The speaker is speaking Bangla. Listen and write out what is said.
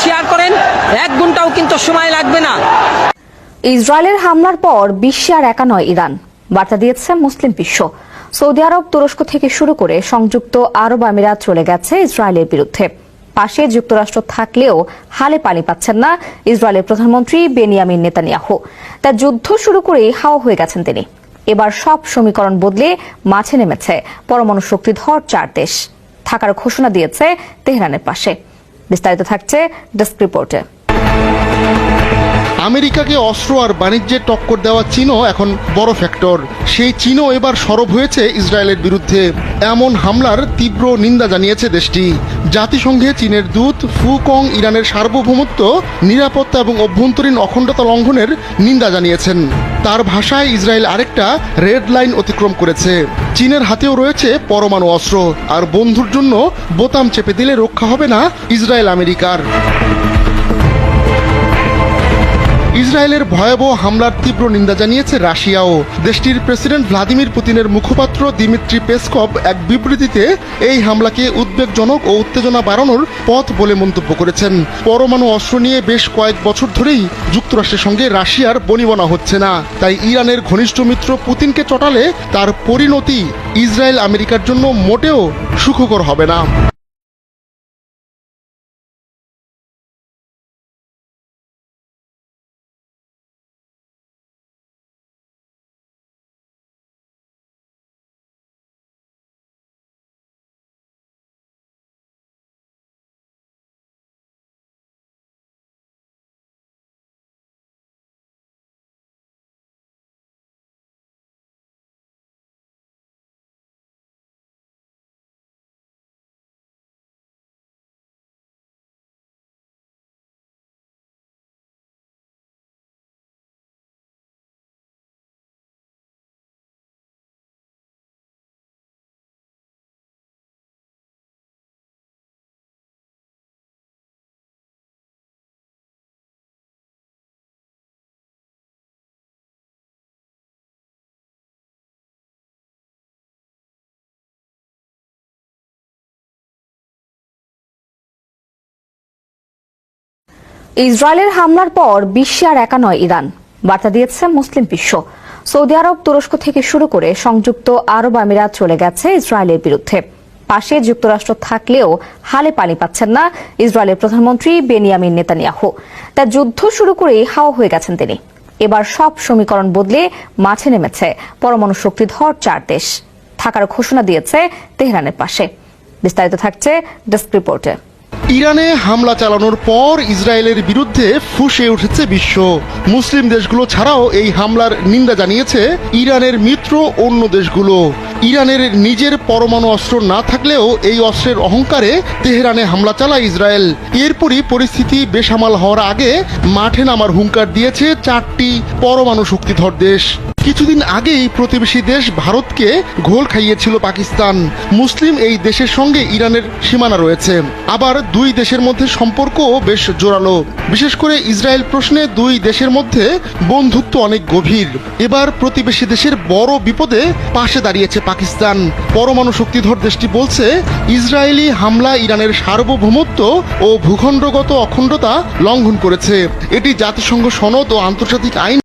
শেয়ার করেন, এক ঘন্টাও কিন্তু সময় লাগবে না। ইসরায়েলের হামলার পর বিশ্বে আর একা নয় ইরান। বার্তা দিয়েছে মুসলিম বিশ্ব। সৌদি আরব তুরস্ক থেকে শুরু করে সংযুক্ত আরব আমিরাত চলে গেছে ইসরায়েলের বিরুদ্ধে। পাশে যুক্তরাষ্ট্র থাকলেও হালে পানি পাচ্ছেন না ইসরায়েলের প্রধানমন্ত্রী বেনিয়ামিন নেতানিয়াহু। তা যুদ্ধ শুরু করেই হাওয়া হয়ে গেছেন তিনি। এবার সব সমীকরণ বদলে মাঠে নেমেছে পরমাণু শক্তিধর চার দেশ। থাকার ঘোষণা দিয়েছে তেহরানের পাশে। বিস্তারিত থাকছে ডেস্ক রিপোর্টে। আমেরিকাকে অস্ত্র আর বাণিজ্যে টক্কর দেওয়া চীনও এখন বড় ফ্যাক্টর। সেই চীনও এবার সরব হয়েছে ইসরায়েলের বিরুদ্ধে। এমন হামলার তীব্র নিন্দা জানিয়েছে দেশটি। জাতিসংঘে চীনের দূত ফু কং ইরানের সার্বভৌমত্ব, নিরাপত্তা এবং অভ্যন্তরীণ অখণ্ডতা লঙ্ঘনের নিন্দা জানিয়েছেন। তার ভাষায় ইসরায়েল আরেকটা রেড লাইন অতিক্রম করেছে। চীনের হাতেও রয়েছে পরমাণু অস্ত্র, আর বন্ধুর জন্য বোতাম চেপে দিলে রক্ষা হবে না ইসরায়েল আমেরিকার। ইসরায়েলের ভয়াবহ হামলার তীব্র নিন্দা জানিয়েছে রাশিয়াও। দেশটির প্রেসিডেন্ট ভ্লাদিমির পুতিনের মুখপাত্র দিমিত্রি পেসকভ এক বিবৃতিতে এই হামলাকে উদ্বেগজনক ও উত্তেজনা বাড়ানোর পথ বলে মন্তব্য করেছেন। পরমাণু অস্ত্র নিয়ে বেশ কয়েক বছর ধরেই যুক্তরাষ্ট্রের সঙ্গে রাশিয়ার বনিবনা হচ্ছে না। তাই ইরানের ঘনিষ্ঠ মিত্র পুতিনকে চটালে তার পরিণতি ইসরায়েল আমেরিকার জন্য মোটেও সুখকর হবে না। ইসরায়েলের হামলার পর বিশ্বে আর একা নয় ইরান। বার্তা দিয়েছে মুসলিম বিশ্ব। সৌদি আরব তুরস্ক থেকে শুরু করে সংযুক্ত আরব আমিরাত চলে গেছে ইসরায়েলের বিরুদ্ধে। পাশে যুক্তরাষ্ট্র থাকলেও হালে পানি পাচ্ছেন না ইসরায়েলের প্রধানমন্ত্রী বেনিয়ামিন নেতানিয়াহু। তা যুদ্ধ শুরু করেই হাওয়া হয়ে গেছেন তিনি। এবার সব সমীকরণ বদলে মাঠে নেমেছে পরমাণু শক্তিধর চার দেশ। থাকার ঘোষণা দিয়েছে তেহরানের পাশে। বিস্তারিত থাকছে ডেস্ক রিপোর্টে। ইরানে হামলা চালানোর পর ইসরায়েলের বিরুদ্ধে ফুসে উঠেছে বিশ্ব। মুসলিম দেশগুলো ছাড়াও এই হামলার নিন্দা জানিয়েছে ইরানের মিত্র অন্য দেশগুলো। ইরানের নিজের পরমাণু অস্ত্র না থাকলেও এই অস্ত্রের অহংকারে তেহরানে হামলা চালায় ইসরায়েল। এরপরই পরিস্থিতি বেসামাল হওয়ার আগে মাঠে নামার হুঙ্কার দিয়েছে চারটি পরমাণু শক্তিধর দেশ। কিছুদিন আগেই প্রতিবেশী দেশ ভারতকে ঘোল খাইয়েছিল পাকিস্তান। মুসলিম এই দেশের সঙ্গে ইরানের সীমানা রয়েছে। আবার দুই দেশের মধ্যে সম্পর্কও বেশ জোরালো। বিশেষ করে ইসরায়েল প্রশ্নে দুই দেশের মধ্যে বন্ধুত্ব অনেক গভীর। এবার প্রতিবেশী দেশের বড় বিপদে পাশে দাঁড়িয়েছে পাকিস্তান পরমাণু শক্তিধর দেশটি বলছে, ইসরায়েলি হামলা ইরানের সার্বভৌমত্ব ও ভূখণ্ডগত অখণ্ডতা লঙ্ঘন করেছে। এটি জাতিসংঘ সনদ ও আন্তর্জাতিক আইন